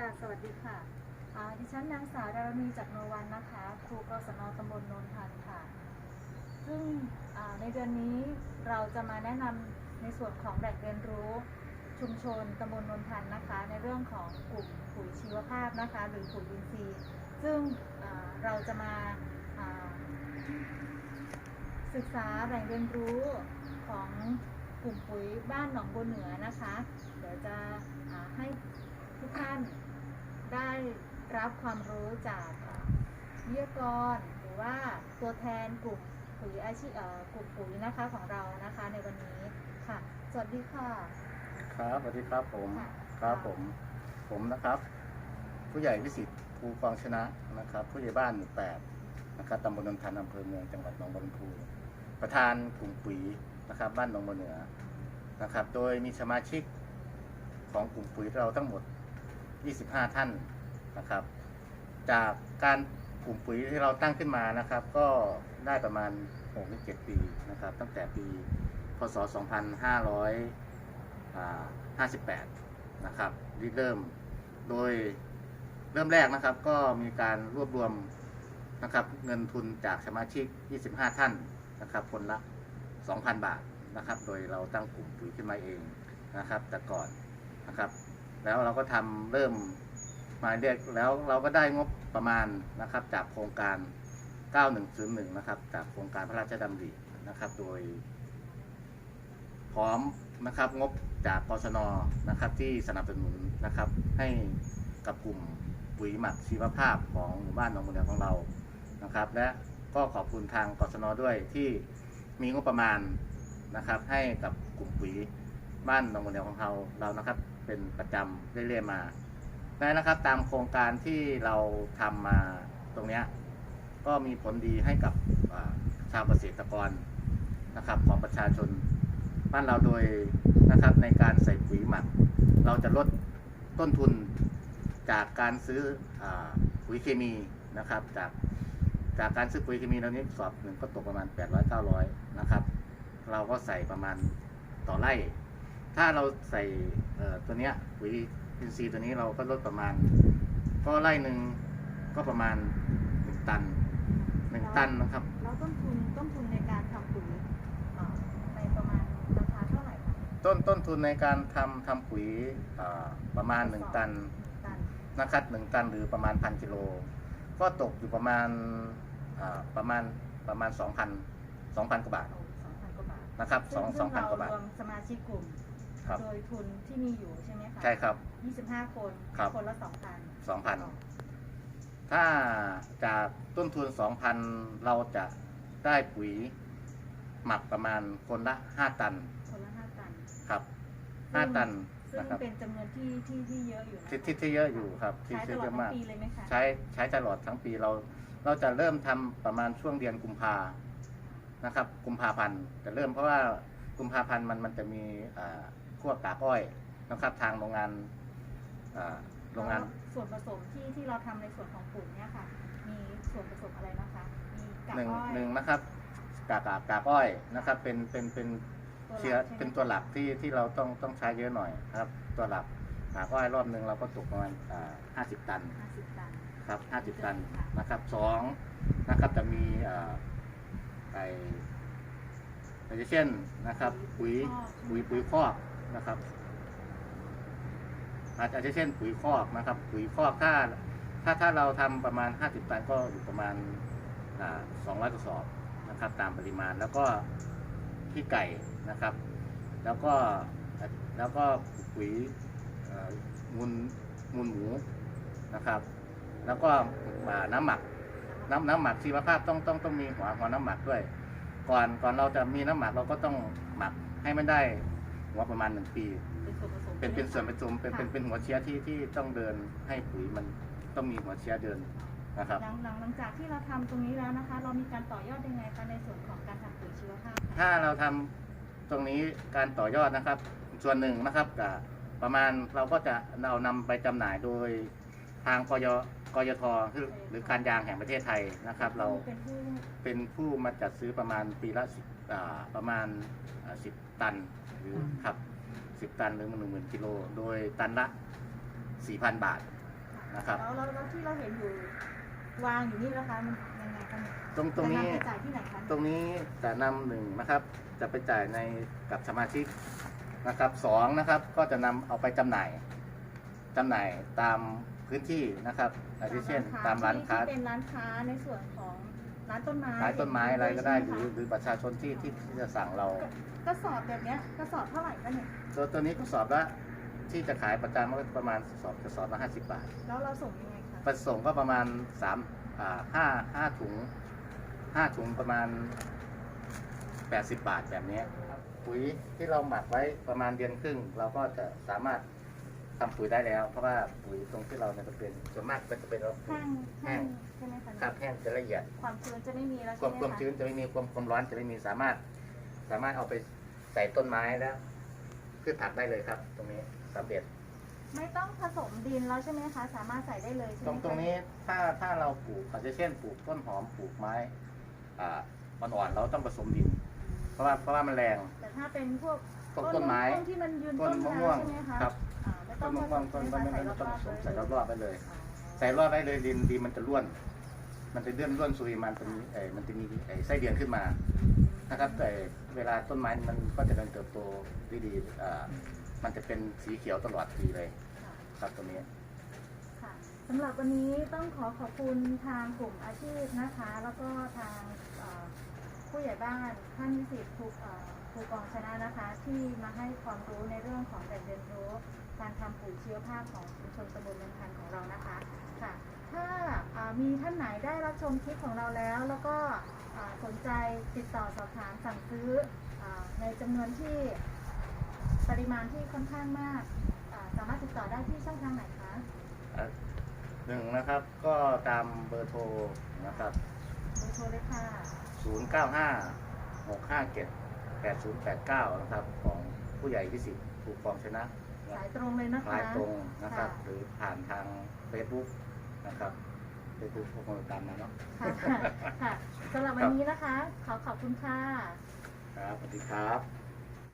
ค่ะ สวัสดีค่ะดิฉันนางสาวดารณีจากโนวันนะคะ ครูกศนตำบลโนนทันค่ะ ซึ่งในเดือนนี้เราจะมาแนะนำในส่วนของแหล่งเรียนรู้ชุมชนตำบลโนนทันนะคะ ในเรื่องของกลุ่มปุ๋ยชีวภาพนะคะ หรือปุ๋ยอินทรีย์ ซึ่งเราจะมาศึกษาแหล่งเรียนรู้ของกลุ่มปุ๋ยบ้านหนองบัวเหนือนะคะ เดี๋ยวจะให้ทุกท่าน ได้รับความรู้จากอ่าวิทยากรหรือว่าตัวแทนกลุ่มปุ๋ยอาชีพเอ่อกลุ่มปุ๋ยนะคะของเรานะคะในวันนี้ค่ะ สวัสดีค่ะ ครับสวัสดีครับผมค่ะครับผม ผมนะครับ ผู้ใหญ่วิสิตภูกองชนะนะครับ ผู้ใหญ่บ้านหมู่แปดนะครับตำบลนนทันอำเภอเมืองจังหวัดหนองบัวลำพูประธานกลุ่มปุ๋ยนะครับ บ้านหนองบัวเหนือนะครับ โดยมีสมาชิกของกลุ่มปุ๋ยเราทั้งหมด 25 ท่านนะครับ จากการกลุ่มปุ๋ยที่เราตั้งขึ้นมานะครับ ก็ได้ประมาณ6-7ปีนะครับ ตั้งแต่ปีพศ 2558 นะครับริเริ่มโดยเริ่มแรกนะครับก็มีการรวบรวมนะครับเงินทุนจากสมาชิก 25 ท่านนะครับคนละ 2,000 บาทนะครับ โดยเราตั้งกลุ่มปุ๋ยขึ้นมาเองนะครับ แต่ก่อนนะครับ แล้วเราก็ทำเริ่มมาเรียกแล้วเราก็ได้งบประมาณนะครับ จากโครงการ 9101 นะครับ จากโครงการพระราชดำรินะครับ โดย พร้อมนะครับงบจากกศนนะครับ ที่สนับสนุนนะครับ ให้กับกลุ่มปุ๋ยหมักชีวภาพของหมู่บ้านหนองบัวเหนือของเรานะครับ และก็ขอบคุณทางกศนด้วยที่มีงบประมาณนะครับ ให้กับกลุ่มปุ๋ยบ้านหนองบัวเหนือของเราเรานะครับ เป็นประจำเรื่อยๆมาและนะครับ ตามโครงการที่เราทำมาตรงนี้ก็มีผลดีให้กับชาวเกษตรกรนะครับของประชาชนบ้านเราโดยนะครับในการใส่ปุ๋ยหมัก เราจะลดต้นทุนจากการซื้ออปุ๋ยเคมีนะครับ จากจากการซื้อปุ๋ยเคมีเรานี้สอบหนึ่งก็ตกประมาณ 800 900 นะครับ เราก็ใส่ประมาณต่อไร่ ถ้าเราใส่เอ่อตัวเนี้ยปุ๋ยอินทรีย์ตัวนี้เราก็ลดประมาณ ก็ไร่หนึ่งก็ประมาณ1ตัน1ตันนะครับ แล้วต้นทุนต้นทุนในการทำปุ๋ยเอ่อในประมาณราคาเท่าไหร่คะต้นต้นทุนในการทำทำปุ๋ยอ่าประมาณ1ตันตันนะครับหนึ่งตันหรือประมาณพันกิโล ก็ตกอยู่ประมาณอ่าประมาณประมาณ2,000 2,000กว่าบาทสองพันกว่าบาทนะครับสองสองพันกว่าบาทรวมสมาชิกกลุ่ม ครับ โดยทุนที่มีอยู่ใช่ไหมคะใช่ครับ 25 คน ครับ คนละ 2,000 2,000 ถ้าจากต้นทุน 2,000 เราจะได้ปุ๋ยหมักประมาณคนละ 5 ตันคนละ 5 ตัน ครับ 5 ตันซึ่งนะครับเป็นจำนวนที่ที่ที่เยอะอยู่นะที่ที่ที่เยอะอยู่ครับ ที่ใช้ตที่ลอเยดอะทั้มางกปีเลยไหมคะใช้ใช้ตลอดทั้งปีเรา เราจะเริ่มทำประมาณช่วงเดือนกุมภานะครับ กุมภาพันธ์จะเริ่มเพราะว่ากุมภาพันธ์มันมันจะมีอ่า พวกกากอ้อยนะครับ ทางโรงงานอ่าโรงงานแล้วส่วนผสมที่ที่เราทำในส่วนของปุ๋ยเนี่ยค่ะ มีส่วนผสมอะไรนะคะ มีกากหนึ่งอ้อยหนึ่งนะครับกากากากอ้อยนะครับ เป็นเป็นเป็นตัวหลักเชื้อใช่ไหมเป็นตัวหลักที่ที่เราต้องต้องใช้เยอะหน่อยนะครับ ตัวหลักกากอ้อยรอบหนึ่งเราก็ตกประมาณห้าสิบตัน50ตัน ครับห้าสิบตันค่ะนะครับสองนะครับจะมีเอ่อไอไอเช่นนะครับ ปุ๋ยปุ๋ยปุ๋ยคอก นะครับ อาจจะเช่นปุ๋ยคอกนะครับ ปุ๋ยคอกถ้าถ้าถ้าเราทำประมาณห้าสิบตันก็อยู่ประมาณสองร้อยกระสอบนะครับ ตามปริมาณแล้วก็ขี้ไก่นะครับ แล้วก็แล้วก็ปุ๋ยมูลมูลหมูนะครับ แล้วก็น้ำหมักน้ำน้ำหมักชีวภาพต้องต้องต้องมีหัวหัวน้ำหมักด้วย ก่อนก่อนเราจะมีน้ำหมักเราก็ต้องหมักให้มันได้ หัวประมาณหนึ่งปี เป็นส่วนผสมเป็นเป็นส่วนผใช่ไหมสมเป็นเป็นค่ะเป็นหัวเชื้อที่ที่ต้องเดินให้ปุ๋ยมันต้องมีหัวเชื้อเดินนะครับ หลังหลังหลังจากที่เราทำตรงนี้แล้วนะคะ เรามีการต่อยอดยังไงคะในส่วนของการทำปุ๋ยชีวภาพค่ะถ้าเราทำตรงนี้การต่อยอดนะครับ ส่วนหนึ่งนะครับกับประมาณเราก็จะเรานำไปจำหน่ายโดยทางกย กยทคือหรือการยางแห่งประเทศไทยนะครับ เราเป็นผู้เป็นผู้มาจัดซื้อประมาณปีละสิบอ่าประมาณสิบตันหรือครับสิบตันหรือหนึ่งหมื่นกิโล โดยตันละสี่พันบาทนะครับแล้วแล้วแล้วที่เราเห็นอยู่วางอยู่นี่นะคะมันยังไงคะเนี่ยตรงตรงนี้จะนำไปจ่ายที่ไหนคะตรงนี้จะนำหนึ่งนะครับ จะไปจ่ายในกับสมาชิกนะครับสองนะครับก็จะนำเอาไปจำหน่ายจำหน่ายตาม พื้นที่นะครับอาทิเช่น ตามร้านค้าที่เป็นร้านค้าในส่วนของร้านต้นไม้ขายต้นไม้อะไรก็ได้หใช่รือหมหรือประชาชนที่ที่ที่จะสั่งเราคะกระสอบแบบเนี้ยกระสอบเท่าไหร่คะเนี่ยตัวตัวนี้ก็สอบละที่จะขายประจำก็ประมาณสอบกระสอบละห้าสิบบาทแล้วเราส่งยังไงคะผสมก็ประมาณสามอ่าห้าห้าถุงห้าถุงประมาณแปดสิบบาทแบบนี้ครับปุ๋ยที่เราหมักไว้ประมาณเดือนครึ่ง เราก็จะสามารถ ทำปุ๋ยได้แล้ว เพราะว่าปุ๋ยตรงที่เราเนี่ยจะเป็นส่วนมากก็จะเป็นเราแห้งแห้แห้งงใช่ไหมคะครับแห้งจะละเอียด ความชื้นจะไม่มีแล้วคใช่วามไหมความคะชื้นจะไม่มีความความร้อนจะไม่มีสามารถ สามารถเอาไปใส่ต้นไม้แล้วพืชผักได้เลยครับ ตรงนี้สำเร็จ ไม่ต้องผสมดินแล้วใช่ไหมคะ สามารถใส่ได้เลยใช่ไหตมรงคะตรงนี้ถ้าถ้าเราปลูกอาจจะเช่นปลูกต้นหอมปลูกไม้อ่าอ่อนๆเราต้องผสมดิน เพราะว่าเพราะว่ามันแรง แต่ถ้าเป็นพวกพวกต้นไม้ต้นที่มันยืนต้ต้นนมะแล้ม่ววงใช่ไหมคะครับอ่าไม่ ต้ต้อนงมะม่วงต้นผต้นสไม้ใส่เราต้องผสมใส่รอบรอบๆไปเลยๆอ๋อใส่รอบไว้เลยดินดีมันจะร่วน มันจะเลื่อนร่วนซุยมันเป็นเออมันจะมีไอ้ไส้เดือนขึ้นมานะครับแต่เวลาต้นไม้มันก็จะเจริญเติบโตได้ดีอ่ามันจะเป็นสีเขียวตลอดปีเลยค่ะครับตรงนี้ค่ะสำหรับวันนี้ต้องขอขอบคุณทางกลุ่มอาชีพนะคะ แล้วก็ทางเอ่อผู้ใหญ่บ้านท่านวิสิตภูเอ่อภูกองชนะนะคะ ที่มาให้ความรู้ในเรื่องของการเรียนรู้ การทำปุ๋ยชีวภาพของชุมชนตำบลเมืองพันของเรานะคะค่ะ ถ้าอ่ามีท่านไหนได้รับชมคลิปของเราแล้ว แล้วก็อ่าสนใจติดต่อสอบถามสั่งซื้ออาในจำนวนที่ปริมาณที่ค่อนข้างมากอ่าสามารถติดต่อได้ที่ช่องทางไหนคะหนึ่งนะครับก็ตามเบอร์โทรนะครับ เบอร์โทรเลยค่ะ 095 657 8089 นะครับ ของผู้ใหญ่วิสิตถูกฟองชนะ สายตรงเลยนะคะคล้ายตรงนะครับค่ะหรือผ่านทาง Facebook นะครับ Facebook พวกเราตามมาเนาะค่ะค่ะสำหรับวันนี้นะคะ ขอขอบคุณค่ะ ครับสวัสดีครับ